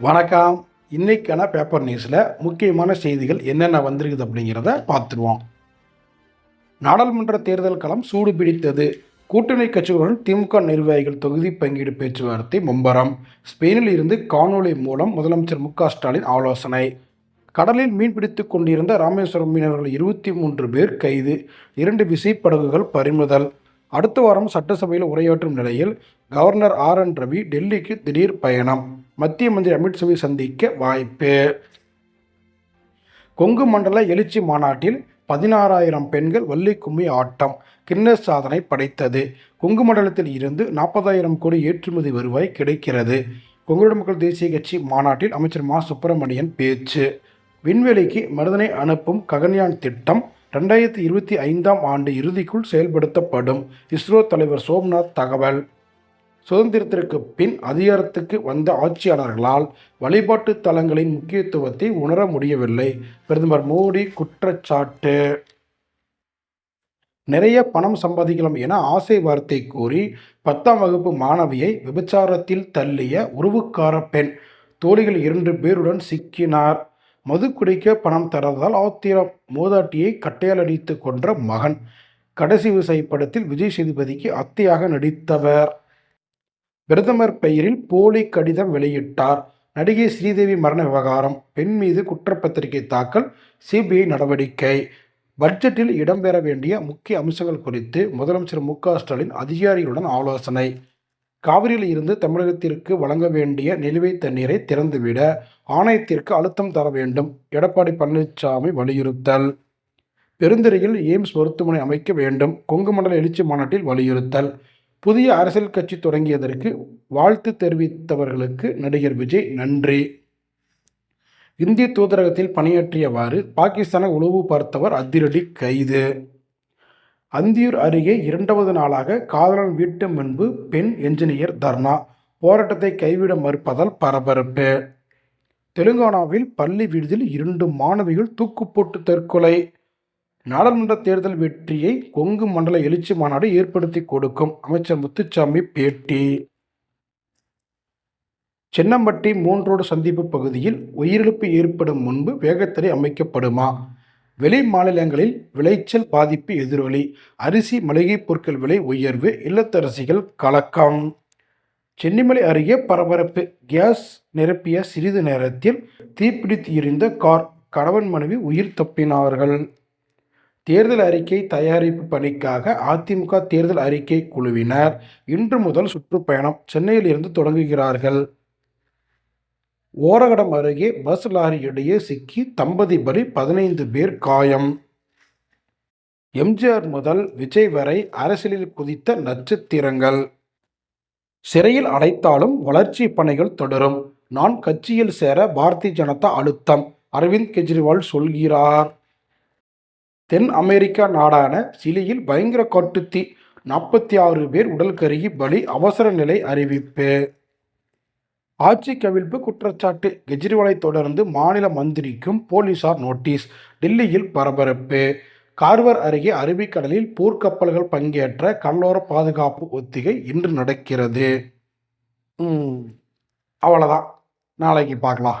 வணக்கம். இன்றைக்கான பேப்பர் நியூஸில் முக்கியமான செய்திகள் என்னென்ன வந்திருக்குது அப்படிங்கிறத பார்த்துருவோம். நாடாளுமன்ற தேர்தல் களம் சூடு பிடித்தது. கூட்டணி கட்சிகளுடன் திமுக நிர்வாகிகள் தொகுதி பங்கீடு பேச்சுவார்த்தை மும்பரம். ஸ்பெயினில் இருந்து காணொளி மூலம் முதலமைச்சர் மு ஸ்டாலின் ஆலோசனை. கடலில் மீன்பிடித்து கொண்டிருந்த ராமேஸ்வரம் மீனவர்கள் இருபத்தி மூன்று பேர் கைது. இரண்டு விசைப்படகுகள் பறிமுதல். அடுத்த வாரம் சட்டசபையில் உரையாற்றும் நிலையில் கவர்னர் ஆர் என் ரவி டெல்லிக்கு திடீர் பயணம். மத்திய மந்திரி அமித்ஷாவை சந்திக்க வாய்ப்பு. கொங்கு மண்டல எழுச்சி மாநாட்டில் பதினாறாயிரம் பெண்கள் வள்ளி கும்மி ஆட்டம் கின்னஸ் சாதனை படைத்தது. கொங்கு மண்டலத்தில் இருந்து நாற்பதாயிரம் கோடி ஏற்றுமதி வருவாய் கிடைக்கிறது. கொங்குநாடு மக்கள் தேசிய கட்சி மாநாட்டில் அமைச்சர் மா. சுப்பிரமணியன் பேச்சு. விண்வெளிக்கு மனிதனை அனுப்பும் ககன்யான் திட்டம் ரெண்டாயிரத்தி இருபத்தி ஐந்தாம் ஆண்டு இறுதிக்குள் செயல்படுத்தப்படும். இஸ்ரோ தலைவர் சோம்நாத் தகவல். சுதந்திரத்திற்கு பின் அதிகாரத்துக்கு வந்த ஆட்சியாளர்களால் வழிபாட்டு தலங்களின் முக்கியத்துவத்தை உணர முடியவில்லை. பிரதமர் மோடி குற்றச்சாட்டு. நிறைய பணம் சம்பாதிக்கலாம் என ஆசை வார்த்தை கூறி பத்தாம் வகுப்பு மாணவியை விபச்சாரத்தில் தள்ளிய உறவுக்கார பெண் தோழிகள் இரண்டு பேருடன் சிக்கினார். மது குடிக்க பணம் தரதால் ஆத்திரம். மூதாட்டியை கட்டையால் அடித்து கொன்ற மகன் கடைசி விசை படத்தில் விஜய் சேதுபதிக்கு அத்தையாக நடித்தவர். பிரதமர் பெயரில் போலி கடிதம் வெளியிட்டார். நடிகை ஸ்ரீதேவி மரண விவகாரம் பெண் மீது குற்றப்பத்திரிகை தாக்கல் சிபிஐ நடவடிக்கை. பட்ஜெட்டில் இடம்பெற வேண்டிய முக்கிய அம்சங்கள் குறித்து முதலமைச்சர் மு க ஸ்டாலின் அதிகாரிகளுடன் ஆலோசனை. காவிரியில் இருந்து தமிழகத்திற்கு வழங்க வேண்டிய நிலுவைத் தண்ணீரை திறந்துவிட ஆணையத்திற்கு அழுத்தம் தர வேண்டும் எடப்பாடி பழனிசாமி வலியுறுத்தல். பெருந்துறையில் எய்ம்ஸ் மருத்துவமனை அமைக்க வேண்டும் கொங்கு மண்டல எழுச்சி மாநாட்டில் வலியுறுத்தல். புதிய அரசியல் கட்சி தொடங்கியதற்கு வாழ்த்து தெரிவித்தவர்களுக்கு நடிகர் விஜய் நன்றி. இந்திய தூதரகத்தில் பணியாற்றியவாறு பாகிஸ்தானை உளவு பார்த்தவர் அதிரடி கைது. அந்தியூர் அருகே இரண்டாவது நாளாக காதலன் வீட்டு முன்பு பெண் என்ஜினியர் தர்ணா போராட்டத்தை கைவிட மறுப்பதால் பரபரப்பு. தெலுங்கானாவில் பள்ளி விடுதியில் இரண்டு மாணவிகள் தூக்கு போட்டு தற்கொலை. நாடாளுமன்ற தேர்தல் வெற்றியை கொங்கு மண்டல எழுச்சி மாநாடு ஏற்படுத்தி கொடுக்கும். அமைச்சர் முத்துச்சாமி பேட்டி. சென்னம்பட்டி மூன்றோடு சந்திப்பு பகுதியில் உயிரிழப்பு ஏற்படும் முன்பு வேகத்தடை அமைக்கப்படுமா? வெளி மாநிலங்களில் விளைச்சல் பாதிப்பு எதிரொலி. அரிசி மளிகைப் பொருட்கள் விலை உயர்வு இல்லத்தரசிகள் கலக்கம். சென்னிமலை அருகே பரபரப்பு. கேஸ் நிரப்பிய சிறிது நேரத்தில் தீப்பிடித்து எரிந்த கார். கணவன் மனைவி உயிர் தப்பினார்கள். தேர்தல் அறிக்கை தயாரிப்பு பணிக்காக அதிமுக தேர்தல் அறிக்கை குழுவினர் இன்று முதல் சுற்றுப்பயணம் சென்னையில் இருந்து தொடங்குகிறார்கள். ஓரகடம் அருகே பஸ் லாரி இடையே சிக்கி தம்பதி பலி பதினைந்து பேர் காயம். எம்ஜிஆர் முதல் விஜய் வரை அரசியலில் குதித்த நட்சத்திரங்கள். சிறையில் அடைத்தாலும் வளர்ச்சி பணிகள் தொடரும். நான் கட்சியில் சேர பாரதிய ஜனதா அழுத்தம் அரவிந்த் கெஜ்ரிவால் சொல்கிறார். தென் அமெரிக்கா நாடான சிலியில் பயங்கர காட்டுத்தீ நாற்பத்தி ஆறு பேர் உடல் கருகி பலி அவசர நிலை அறிவிப்பு. ஆட்சி கவிழ்ப்பு குற்றச்சாட்டு கெஜ்ரிவாலை தொடர்ந்து மாநில மந்திரிக்கும் போலீசார் நோட்டீஸ் டெல்லியில் பரபரப்பு. கார்வர் அருகே அரபிக்கடலில் போர்க்கப்பல்கள் பங்கேற்ற கடலோர பாதுகாப்பு ஒத்திகை இன்று நடக்கிறது. அவ்வளோதான் நாளைக்கு பார்க்கலாம்.